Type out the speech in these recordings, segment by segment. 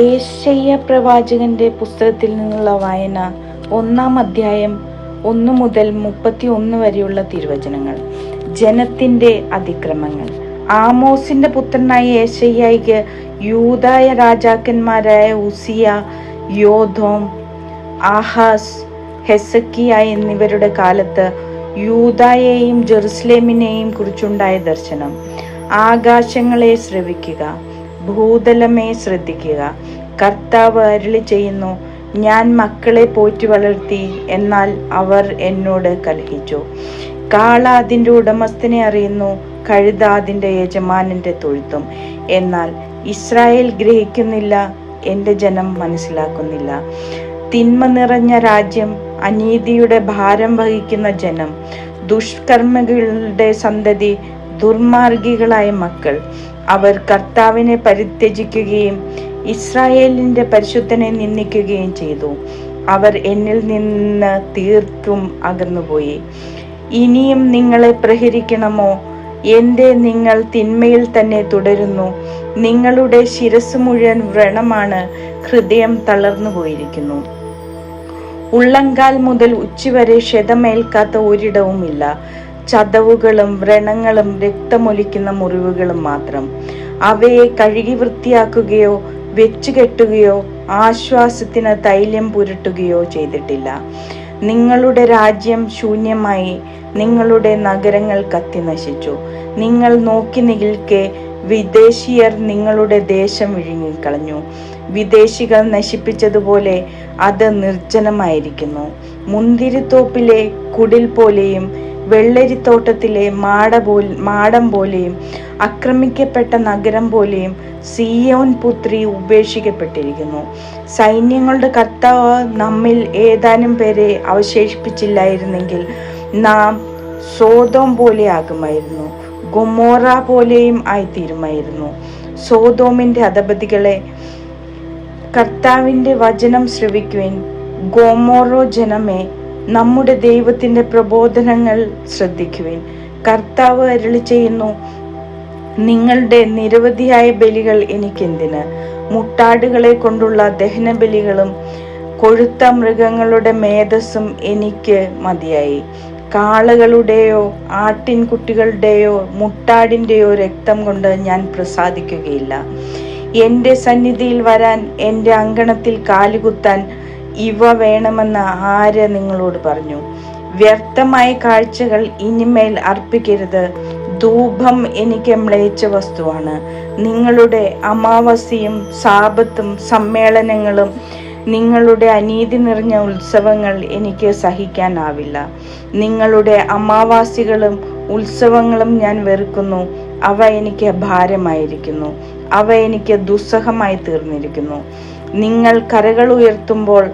ഏശയ്യ പ്രവാചകന്റെ പുസ്തകത്തിൽ നിന്നുള്ള വായന ഒന്നാം അധ്യായം ഒന്നു മുതൽ മുപ്പത്തി ഒന്ന് വരെയുള്ള തിരുവചനങ്ങൾ. ജനത്തിന്റെ അതിക്രമങ്ങൾ. ആമോസിന്റെ പുത്രനായ ഏശയ്യായിക്ക് യൂതായ രാജാക്കന്മാരായ ഉസിയ യോധോം ആഹാസ് ഹെസക്കിയ എന്നിവരുടെ കാലത്ത് യൂതായെയും ജെറുസലേമിനെയും കുറിച്ചുണ്ടായ ദർശനം. ആകാശങ്ങളെ ശ്രവിക്കുക. ഭൂതലമേ ശ്രദ്ധിക്കുക. കർത്താവ് അരുളി ചെയ്യുന്നു ഞാൻ മക്കളെ പോറ്റി വളർത്തി എന്നാൽ അവർ എന്നോട് കലഹിച്ചു കാള അതിന്റെ ഉടമസ്ഥനെ അറിയുന്നു കഴുത അതിന്റെ യജമാനന്റെ തൊഴുത്തും. എന്നാൽ ഇസ്രായേൽ ഗ്രഹിക്കുന്നില്ല എന്റെ ജനം മനസ്സിലാക്കുന്നില്ല. തിന്മ നിറഞ്ഞ രാജ്യം അനീതിയുടെ ഭാരം വഹിക്കുന്ന ജനം ദുഷ്കർമ്മികളുടെ സന്തതി ദുർമാർഗികളായ മക്കൾ. അവർ കർത്താവിനെ പരിത്യജിക്കുകയും ഇസ്രായേലിന്റെ പരിശുദ്ധനെ നിന്ദിക്കുകയും ചെയ്തു. അവർ എന്നിൽ നിന്ന് തീർത്തും അകന്നുപോയി. ഇനിയും നിങ്ങളെ പ്രഹരിക്കണമോ? എന്റെ നിങ്ങൾ തിന്മയിൽ തന്നെ തുടരുന്നു. നിങ്ങളുടെ ശിരസ് മുഴുവൻ വ്രണമാണ്. ഹൃദയം തളർന്നു പോയിരിക്കുന്നു. ഉള്ളങ്കാൽ മുതൽ ഉച്ചവരെ ക്ഷതമേൽക്കാത്ത ഒരിടവുമില്ല. ചതവുകളും വ്രണങ്ങളും രക്തമൊലിക്കുന്ന മുറിവുകളും മാത്രം. അവയെ കഴുകി വൃത്തിയാക്കുകയോ വെച്ചുകെട്ടുകയോ ആശ്വാസത്തിന് തൈലം പുരട്ടുകയോ ചെയ്തിട്ടില്ല. നിങ്ങളുടെ രാജ്യം ശൂന്യമായി നിങ്ങളുടെ നഗരങ്ങൾ കത്തി നശിച്ചു നിങ്ങൾ നോക്കി നിൽക്കെ വിദേശീയർ നിങ്ങളുടെ ദേശം വിഴുങ്ങിക്കളഞ്ഞു. വിദേശികൾ നശിപ്പിച്ചതുപോലെ അത് നിർജനമായിരിക്കുന്നു. മുന്തിരിത്തോപ്പിലെ കുടിൽ പോലെയും വെള്ളരിത്തോട്ടത്തിലെ മാട പോ മാടം പോലെയും ആക്രമിക്കപ്പെട്ട നഗരം പോലെയും സിയോൻ പുത്രി ഉപേക്ഷിക്കപ്പെട്ടിരിക്കുന്നു. സൈന്യങ്ങളുടെ കർത്താവ് നമ്മിൽ ഏതാനും പേരെ അവശേഷിപ്പിച്ചില്ലായിരുന്നെങ്കിൽ നാം സോതോം പോലെ ആകുമായിരുന്നു ഗൊമോറ പോലെയും ആയിത്തീരുമായിരുന്നു. സോതോമിന്റെ അധപതികളെ കർത്താവിന്റെ വചനം ശ്രവിക്കുവാൻ ഗോമോറോ ജനമേ നമ്മുടെ ദൈവത്തിന്റെ പ്രബോധനങ്ങൾ ശ്രദ്ധിക്കുവിൻ. കർത്താവ് അരുളി ചെയ്യുന്നു നിങ്ങളുടെ നിരവധിയായ ബലികൾ എനിക്കെന്തിന്? മുട്ടാടുകളെ കൊണ്ടുള്ള ദഹന ബലികളും കൊഴുത്ത മൃഗങ്ങളുടെ മേധസ്സും എനിക്ക് മതിയായി. കാളകളുടെയോ ആട്ടിൻകുട്ടികളുടെയോ മുട്ടാടിന്റെയോ രക്തം കൊണ്ട് ഞാൻ പ്രസാദിക്കുകയില്ല. എന്റെ സന്നിധിയിൽ വരാൻ എന്റെ അങ്കണത്തിൽ കാലുകുത്താൻ ഇവ വേണമെന്ന് ആര് നിങ്ങളോട് പറഞ്ഞു? വ്യർത്ഥമായ കാഴ്ചകൾ ഇനിമേൽ അർപ്പിക്കരുത്. ധൂപം എനിക്ക് മ്ലേച്ച വസ്തുവാണ്. നിങ്ങളുടെ അമാവാസ്യയും സാപത്തും സമ്മേളനങ്ങളും നിങ്ങളുടെ അനീതി നിറഞ്ഞ ഉത്സവങ്ങൾ എനിക്ക് സഹിക്കാനാവില്ല. നിങ്ങളുടെ അമാവാസികളും ഉത്സവങ്ങളും ഞാൻ വെറുക്കുന്നു. അവ എനിക്ക് ഭാരമായിരിക്കുന്നു. അവ എനിക്ക് ദുസ്സഹമായി തീർന്നിരിക്കുന്നു. നിങ്ങൾ കരകൾ ഉയർത്തുമ്പോൾ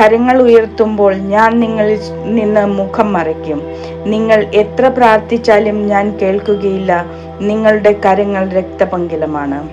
കരങ്ങൾ ഉയർത്തുമ്പോൾ ഞാൻ നിങ്ങളിൽ നിന്ന് മുഖം മറയ്ക്കും. നിങ്ങൾ എത്ര പ്രാർത്ഥിച്ചാലും ഞാൻ കേൾക്കുകയില്ല. നിങ്ങളുടെ കരങ്ങൾ രക്തപങ്കിലമാണ്.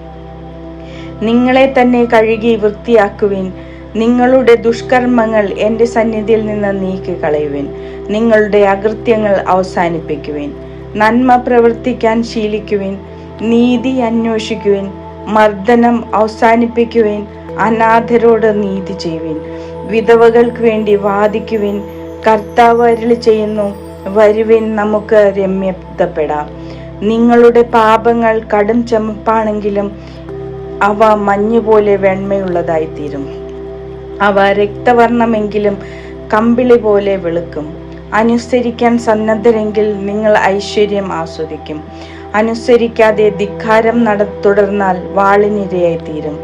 നിങ്ങളെ തന്നെ കഴുകി വൃത്തിയാക്കുവിൻ. നിങ്ങളുടെ ദുഷ്കർമ്മങ്ങൾ എന്റെ സന്നിധിയിൽ നിന്ന് നീക്കി കളയുവിൻ നിങ്ങളുടെ അകൃത്യങ്ങൾ അവസാനിപ്പിക്കുവിൻ. നന്മ പ്രവർത്തിക്കാൻ ശീലിക്കുവിൻ. നീതി അന്വേഷിക്കുവിൻ. മർദ്ദനം അവസാനിപ്പിക്കുവിൻ. അനാഥരോട് നീതി ചെയ്യുവിൻ. വിധവകൾക്ക് വേണ്ടി വാദിക്കുവിൻ. കർത്താവ് അരുളി ചെയ്യുന്നു വരുവിൻ നമുക്ക് രമ്യപ്പെടാം നിങ്ങളുടെ പാപങ്ങൾ കടും ചമപ്പാണെങ്കിലും അവ മഞ്ഞുപോലെ വെണ്മയുള്ളതായിത്തീരും. അവ രക്തവർണമെങ്കിലും കമ്പിളി പോലെ വെളുക്കും. അനുസരിക്കാൻ സന്നദ്ധരെങ്കിൽ നിങ്ങൾ ഐശ്വര്യം ആസ്വദിക്കും. അനുസരിക്കാതെ ധിക്കാരം നട തുടർന്നാൽ വാളിനിരയായി തീരും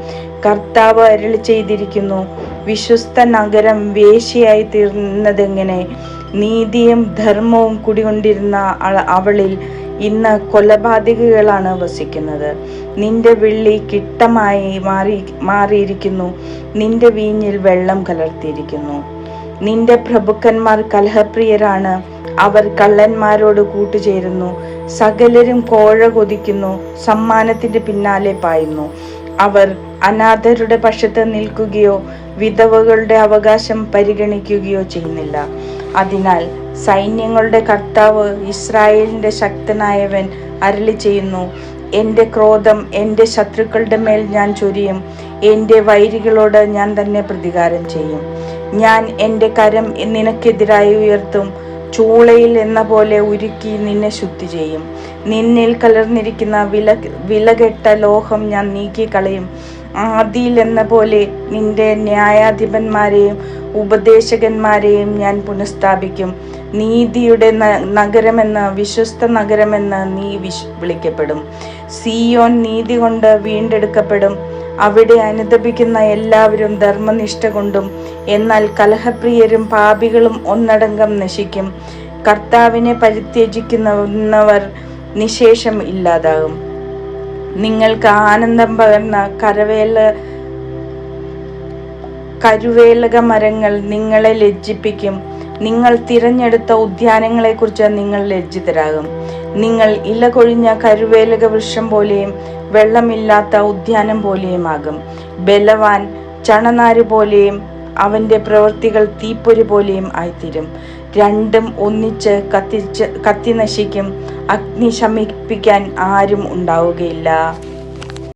കർത്താവ് അരുളി ചെയ്തിരിക്കുന്നു വിശ്വസ്ത നഗരം വേശിയായി തീർന്നതെങ്ങനെ? നീതിയും ധർമ്മവും കുടികൊണ്ടിരുന്ന അവളിൽ ഇന്ന് കൊലപാതകികളാണ് വസിക്കുന്നത്. നിന്റെ വെള്ളി കിട്ടമായി മാറി മാറിയിരിക്കുന്നു. നിന്റെ വീഞ്ഞിൽ വെള്ളം കലർത്തിയിരിക്കുന്നു. നിന്റെ പ്രഭുക്കന്മാർ കലഹപ്രിയരാണ്. അവർ കള്ളന്മാരോട് കൂട്ടുചേരുന്നു. സകലരും കോഴ കൊതിക്കുന്നു. സമ്മാനത്തിന്റെ പിന്നാലെ പായുന്നു. അവർ അനാഥരുടെ പക്ഷത്ത് നിൽക്കുകയോ വിധവകളുടെ അവകാശം പരിഗണിക്കുകയോ ചെയ്യുന്നില്ല. അതിനാൽ സൈന്യങ്ങളുടെ കർത്താവ് ഇസ്രായേലിന്റെ ശക്തനായവൻ അരളി ചെയ്യുന്നു എന്റെ ക്രോധം എന്റെ ശത്രുക്കളുടെ മേൽ ഞാൻ ചൊരിയും എന്റെ വൈരികളോട് ഞാൻ തന്നെ പ്രതികാരം ചെയ്യും. ഞാൻ എന്റെ കരം നിനക്കെതിരായി ഉയർത്തും ചൂളയിൽ എന്ന പോലെ ഉരുക്കി നിന്നെ ശുദ്ധി ചെയ്യും. നിന്നിൽ കലർന്നിരിക്കുന്ന വില വിലകെട്ട ലോഹം ഞാൻ നീക്കിക്കളയും. ആദിയിൽ എന്ന പോലെ നിന്റെ ന്യായാധിപന്മാരെയും ഉപദേശകന്മാരെയും ഞാൻ പുനഃസ്ഥാപിക്കും. നീതിയുടെ നഗരമെന്ന വിശ്വസ്ത നഗരമെന്ന് നീ വിശ് വിളിക്കപ്പെടും. സിയോൻ നീതി കൊണ്ട് വീണ്ടെടുക്കപ്പെടും. അവിടെ അനുദപിക്കുന്ന എല്ലാവരും ധർമ്മനിഷ്ഠ കൊണ്ടും എന്നാൽ കലഹപ്രിയരും പാപികളും ഒന്നടങ്കം നശിക്കും. കർത്താവിനെ പരിത്യജിക്കുന്നവർ നിശേഷം ഇല്ലാതാകും. നിങ്ങൾക്ക് ആനന്ദം പകർന്ന കരവേല കരുവേലക മരങ്ങൾ നിങ്ങളെ ലജ്ജിപ്പിക്കും. നിങ്ങൾ തിരഞ്ഞെടുത്ത ഉദ്യാനങ്ങളെക്കുറിച്ച് നിങ്ങൾ ലജ്ജിതരാകും. നിങ്ങൾ ഇല കൊഴിഞ്ഞ കരുവേലക വൃക്ഷം പോലെയും വെള്ളമില്ലാത്ത ഉദ്യാനം പോലെയുമാകും. ബലവാൻ ചണനാര് പോലെയും അവന്റെ പ്രവൃത്തികൾ തീപ്പൊരി പോലെയും ആയിത്തീരും. രണ്ടും ഒന്നിച്ച് കത്തിച്ച് കത്തി നശിക്കും അഗ്നി ശമിപ്പിക്കാൻ ആരും ഉണ്ടാവുകയില്ല.